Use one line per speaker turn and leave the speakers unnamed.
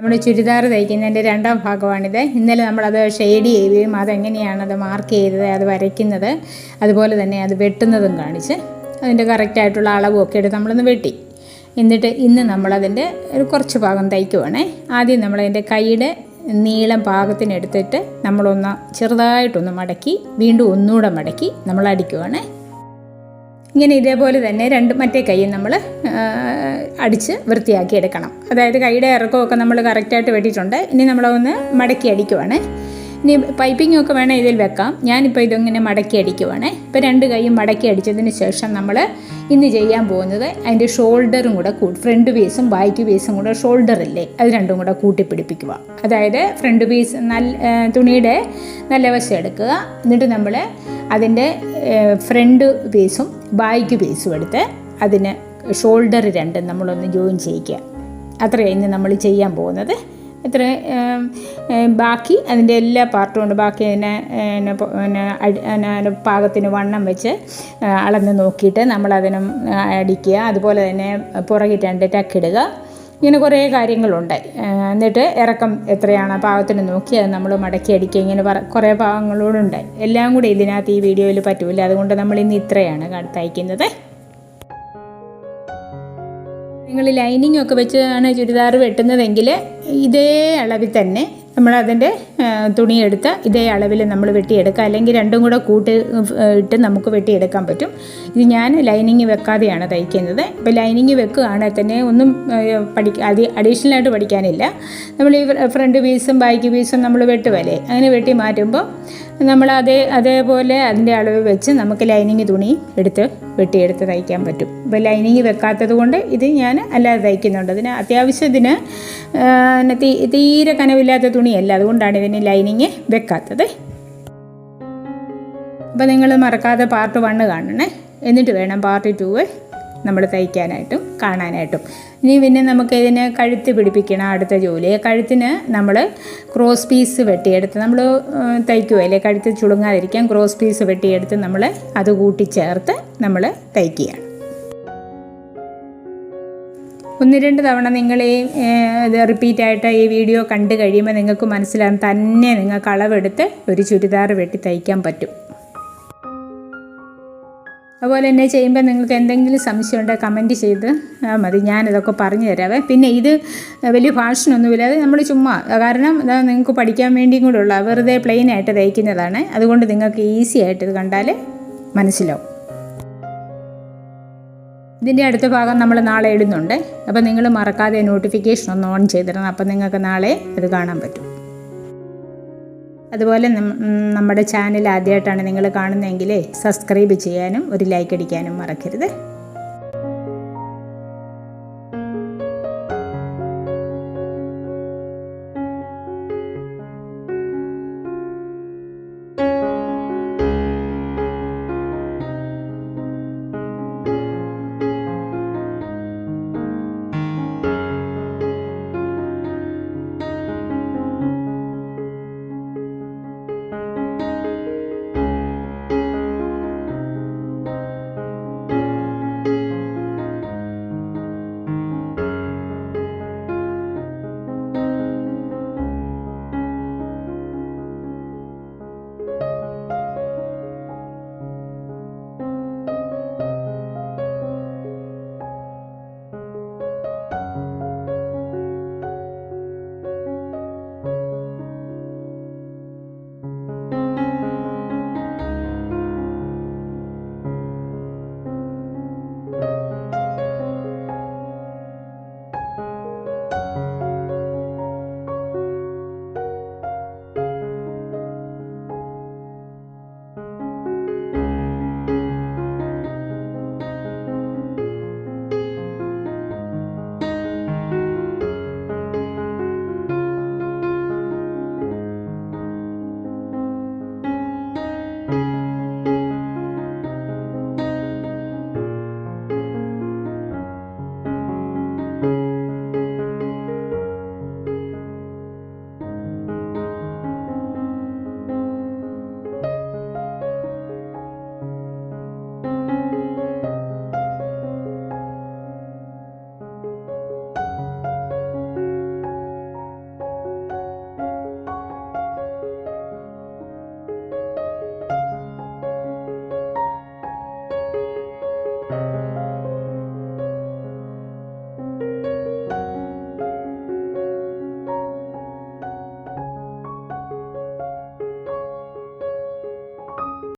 നമ്മുടെ ചുരിദാർ തയ്ക്കുന്നതിന്റെ രണ്ടാം ഭാഗമാണിത്. ഇന്നലെ നമ്മളത് ഷെയ്ഡ് ചെയ്യുകയും അതെങ്ങനെയാണ് അത് മാർക്ക് ചെയ്തത് അത് വരയ്ക്കുന്നത് അതുപോലെ തന്നെ അത് വെട്ടുന്നതും കാണിച്ച് അതിന്റെ കറക്റ്റായിട്ടുള്ള അളവും ഒക്കെ എടുത്ത് നമ്മളൊന്ന് വെട്ടി. എന്നിട്ട് ഇന്ന് നമ്മളതിന്റെ ഒരു കുറച്ച് ഭാഗം തയ്ക്കുവാണേ. ആദ്യം നമ്മളതിന്റെ കൈയുടെ നീളം പാകത്തിനെടുത്തിട്ട് നമ്മളൊന്ന് ചെറുതായിട്ടൊന്ന് മടക്കി വീണ്ടും ഒന്നുകൂടെ മടക്കി നമ്മൾ അടിക്കുവാണേ. ഇങ്ങനെ ഇതേപോലെ തന്നെ രണ്ട് മറ്റേ കൈയും നമ്മൾ അടിച്ച് വൃത്തിയാക്കി എടുക്കണം. അതായത് കൈയുടെ ഇറക്കമൊക്കെ നമ്മൾ കറക്റ്റായിട്ട് വെട്ടിയിട്ടുണ്ട്. ഇനി നമ്മളൊന്ന് മടക്കി അടിക്കുവാണ്. ഇനി പൈപ്പിംഗ് ഒക്കെ വേണേൽ ഇതിൽ വെക്കാം. ഞാനിപ്പോൾ ഇതിങ്ങനെ മടക്കി അടിക്കുവാണേ. ഇപ്പോൾ രണ്ട് കൈയും മടക്കി അടിച്ചതിന് ശേഷം നമ്മൾ ഇന്ന് ചെയ്യാൻ പോകുന്നത് അതിന്റെ ഷോൾഡറും കൂടെ കൂട്ടി ഫ്രണ്ട് പീസും ബാക്ക് പീസും കൂടെ ഷോൾഡർ ഇല്ലേ? അത് രണ്ടും കൂടെ കൂട്ടിപ്പിടിപ്പിക്കുക അതായത് ഫ്രണ്ട് പീസ് നല്ല തുണിയുടെ നല്ല വശം എടുക്കുക. എന്നിട്ട് നമ്മൾ അതിന്റെ ഫ്രണ്ട് പീസും ബാക്ക് പീസും എടുത്ത് അതിന് ഷോൾഡർ രണ്ടും നമ്മളൊന്ന് ജോയിൻ ചെയ്യിക്കുക. അത്രയാണ് ഇന്ന് നമ്മൾ ചെയ്യാൻ പോകുന്നത്. ഇത്ര ബാക്കി അതിന്റെ എല്ലാ പാർട്ടും ഉണ്ട്. ബാക്കി അതിനെ പിന്നെ പാകത്തിന് വണ്ണം വെച്ച് അളന്ന് നോക്കിയിട്ട് നമ്മളതിനും അടിക്കുക. അതുപോലെ തന്നെ പുറകിൽ രണ്ട് ടക്കിടുക ഇങ്ങനെ കുറേ കാര്യങ്ങളുണ്ട്. എന്നിട്ട് ഇറക്കം എത്രയാണ് പാകത്തിന് നോക്കി അത് നമ്മൾ മടക്കി അടിക്കുക. ഇങ്ങനെ പറ കുറേ ഭാഗങ്ങളോടുണ്ട്. എല്ലാം കൂടി ഇതിനകത്ത് ഈ വീഡിയോയിൽ പറ്റില്ല അതുകൊണ്ട് നമ്മൾ ഇന്ന് ഇത്രയാണ് തയ്ക്കുന്നത്. നിങ്ങൾ ലൈനിങ് ഒക്കെ വെച്ചാണ് ചുരിദാർ വെട്ടുന്നതെങ്കിൽ ഇതേ അളവിൽ തന്നെ നമ്മൾ അതിന്റെ തുണിയെടുത്ത് ഇതേ അളവിൽ നമ്മൾ വെട്ടിയെടുക്കുക. അല്ലെങ്കിൽ രണ്ടും കൂടെ കൂട്ട് ഇട്ട് നമുക്ക് വെട്ടിയെടുക്കാൻ പറ്റും. ഇത് ഞാൻ ലൈനിങ് വെക്കാതെയാണ് തയ്ക്കുന്നത്. ഇപ്പോൾ ലൈനിങ് വെക്കുകയാണെങ്കിൽ തന്നെ ഒന്നും പഠി അതി അഡീഷണലായിട്ട് പഠിക്കാനില്ല. നമ്മൾ ഈ ഫ്രണ്ട് പീസും ബാക്ക് പീസും നമ്മൾ വെട്ടുവല്ലേ? അങ്ങനെ വെട്ടി മാറ്റുമ്പോൾ നമ്മൾ അതേ അതേപോലെ അതിന്റെ അളവ് വെച്ച് നമുക്ക് ലൈനിങ് തുണി എടുത്ത് വെട്ടിയെടുത്ത് തയ്ക്കാൻ പറ്റും. ഇപ്പോൾ ലൈനിങ് വെക്കാത്തത് കൊണ്ട് ഇത് ഞാൻ അല്ലാതെ തയ്ക്കുന്നുണ്ട്. അതിന് അത്യാവശ്യത്തിന് ഇതിന് തീരെ കനവില്ലാത്ത തുണിയല്ല. അതുകൊണ്ടാണ് ഇതിന് ലൈനിങ് വെക്കാത്തത്. അപ്പോൾ നിങ്ങൾ മറക്കാതെ പാർട്ട് വണ്ണ് കാണണേ. എന്നിട്ട് വേണം പാർട്ട് ടു നമ്മൾ തയ്ക്കാനായിട്ടും കാണാനായിട്ടും. ഇനി പിന്നെ നമുക്ക് ഇതിന് കഴുത്ത് പിടിപ്പിക്കണം അടുത്ത ജോലി. കഴുത്തിന് നമ്മൾ ക്രോസ് പീസ് വെട്ടിയെടുത്ത് നമ്മൾ തയ്ക്കുക തയ്ക്കുമല്ലേ കഴുത്ത് ചുളുങ്ങാതിരിക്കാൻ ക്രോസ് പീസ് വെട്ടിയെടുത്ത് നമ്മൾ അത് കൂട്ടിച്ചേർത്ത് നമ്മൾ തയ്ക്കുകയാണ്. ഒന്ന് രണ്ട് തവണ നിങ്ങൾ ഈ ഇത് റിപ്പീറ്റായിട്ട് ഈ വീഡിയോ കണ്ടു കഴിയുമ്പോൾ നിങ്ങൾക്ക് മനസ്സിലാകും തന്നെ നിങ്ങൾക്ക് അളവെടുത്ത് ഒരു ചുരിദാർ വെട്ടി തയ്ക്കാൻ പറ്റും. അതുപോലെ തന്നെ ചെയ്യുമ്പോൾ നിങ്ങൾക്ക് എന്തെങ്കിലും സംശയം ഉണ്ടെങ്കിൽ കമന്റ് ചെയ്ത് മതി. ഞാനിതൊക്കെ പറഞ്ഞു തരാവേ. പിന്നെ ഇത് വലിയ ഫാഷനൊന്നുമില്ല അത് നമ്മൾ ചുമ്മാ കാരണം നിങ്ങൾക്ക് പഠിക്കാൻ വേണ്ടിയും കൂടെ ഉള്ള. വെറുതെ പ്ലെയിൻ ആയിട്ട് തയ്ക്കുന്നതാണ് അതുകൊണ്ട് നിങ്ങൾക്ക് ഈസി ആയിട്ട് ഇത് കണ്ടാൽ മനസ്സിലാവും. ഇതിന്റെ അടുത്ത ഭാഗം നമ്മൾ നാളെ ഇടുന്നുണ്ട്. അപ്പോൾ നിങ്ങൾ മറക്കാതെ നോട്ടിഫിക്കേഷൻ ഒന്ന് ഓൺ ചെയ്തിടണം. അപ്പോൾ നിങ്ങൾക്ക് നാളെ അത് കാണാൻ പറ്റും. അതുപോലെ നമ്മുടെ ചാനൽ ആദ്യമായിട്ടാണ് നിങ്ങൾ കാണുന്നതെങ്കിൽ സബ്സ്ക്രൈബ് ചെയ്യാനും ഒരു ലൈക്ക് അടിക്കാനും മറക്കരുത്.